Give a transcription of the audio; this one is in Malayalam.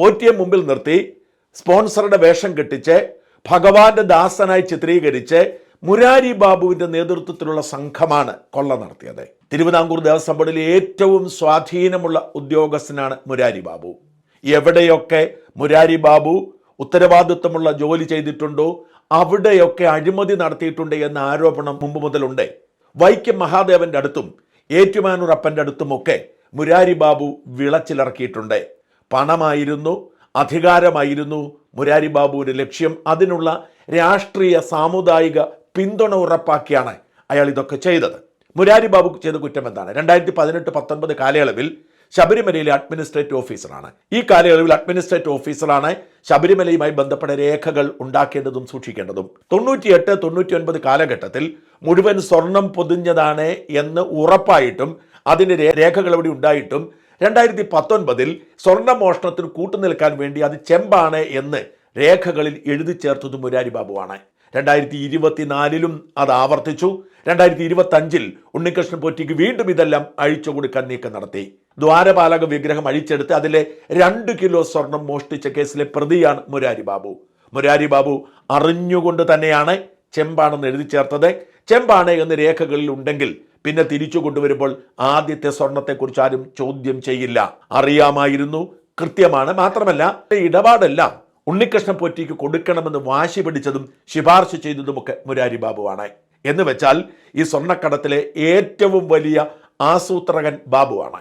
പോറ്റിയെ മുമ്പിൽ നിർത്തി സ്പോൺസറുടെ വേഷം കെട്ടിച്ച് ഭഗവാന്റെ ദാസനായി ചിത്രീകരിച്ച് മുരാരി ബാബുവിന്റെ നേതൃത്വത്തിലുള്ള സംഘമാണ് കൊള്ള നടത്തിയത്. തിരുവിതാംകൂർ ദേവസ്വം ബോർഡിലെ ഏറ്റവും സ്വാധീനമുള്ള ഉദ്യോഗസ്ഥനാണ് മുരാരി ബാബു. എവിടെയൊക്കെ മുരാരി ബാബു ഉത്തരവാദിത്വമുള്ള ജോലി ചെയ്തിട്ടുണ്ടോ അവിടെയൊക്കെ അഴിമതി നടത്തിയിട്ടുണ്ട് എന്ന ആരോപണം മുമ്പ് മുതലുണ്ട്. വൈക്കം മഹാദേവന്റെ അടുത്തും ഏറ്റുമാനൂർ അപ്പന്റെ അടുത്തുമൊക്കെ മുരാരി ബാബു വിളച്ചിലിറക്കിയിട്ടുണ്ട്. പണമായിരുന്നു അധികാരമായിരുന്നു മുരാരി ബാബുവിന്റെ ലക്ഷ്യം. അതിനുള്ള രാഷ്ട്രീയ സാമുദായിക പിന്തുണ ഉറപ്പാക്കിയാണ് അയാൾ ഇതൊക്കെ ചെയ്തത്. മുരാരി ബാബു ചെയ്ത കുറ്റം എന്താണ്? രണ്ടായിരത്തി പതിനെട്ട് പത്തൊൻപത് കാലയളവിൽ ശബരിമലയിലെ അഡ്മിനിസ്ട്രേറ്റീവ് ഓഫീസറാണ്. ഈ കാലയളവിൽ അഡ്മിനിസ്ട്രേറ്റീവ് ഓഫീസറാണ് ശബരിമലയുമായി ബന്ധപ്പെട്ട രേഖകൾ ഉണ്ടാക്കേണ്ടതും സൂക്ഷിക്കേണ്ടതും. തൊണ്ണൂറ്റിയെട്ട് തൊണ്ണൂറ്റി ഒൻപത് കാലഘട്ടത്തിൽ മുഴുവൻ സ്വർണം പൊതിഞ്ഞതാണ് എന്ന് ഉറപ്പായിട്ടും അതിന്റെ രേഖകൾ അവിടെ ഉണ്ടായിട്ടും രണ്ടായിരത്തി പത്തൊൻപതിൽ സ്വർണ മോഷണത്തിന് കൂട്ടുനിൽക്കാൻ വേണ്ടി അത് ചെമ്പാണ് എന്ന് രേഖകളിൽ എഴുതി ചേർത്തത് മുരാരി ബാബുവാണ്. രണ്ടായിരത്തി ഇരുപത്തിനാലിലും അത് ആവർത്തിച്ചു. രണ്ടായിരത്തി ഇരുപത്തി അഞ്ചിൽ ഉണ്ണികൃഷ്ണൻ പോറ്റിക്ക് വീണ്ടും ഇതെല്ലാം അഴിച്ചു കൊടുക്കാൻ നീക്കം നടത്തി. ദ്വാരപാലക വിഗ്രഹം അഴിച്ചെടുത്ത് അതിലെ രണ്ട് കിലോ സ്വർണം മോഷ്ടിച്ച കേസിലെ പ്രതിയാണ് മുരാരി ബാബു. മുരാരി ബാബു അറിഞ്ഞുകൊണ്ട് തന്നെയാണ് ചെമ്പാണെന്ന് എഴുതി ചേർത്തത്. ചെമ്പാണ് എന്ന് രേഖകളിൽ ഉണ്ടെങ്കിൽ പിന്നെ തിരിച്ചു കൊണ്ടുവരുമ്പോൾ ആദ്യത്തെ സ്വർണത്തെക്കുറിച്ച് ആരും ചോദ്യം ചെയ്യില്ല. അറിയാമായിരുന്നു. കൃത്യമാണ്. മാത്രമല്ല ഇടപാടല്ല ഉണ്ണികൃഷ്ണൻ പോറ്റിക്ക് കൊടുക്കണമെന്ന് വാശി പിടിച്ചതും ശിപാർശ ചെയ്തതുമൊക്കെ മുരാരി ബാബുവാണ് എന്ന് വെച്ചാൽ ഈ സ്വർണക്കടത്തിലെ ഏറ്റവും വലിയ ആസൂത്രകൻ ബാബുവാണ്.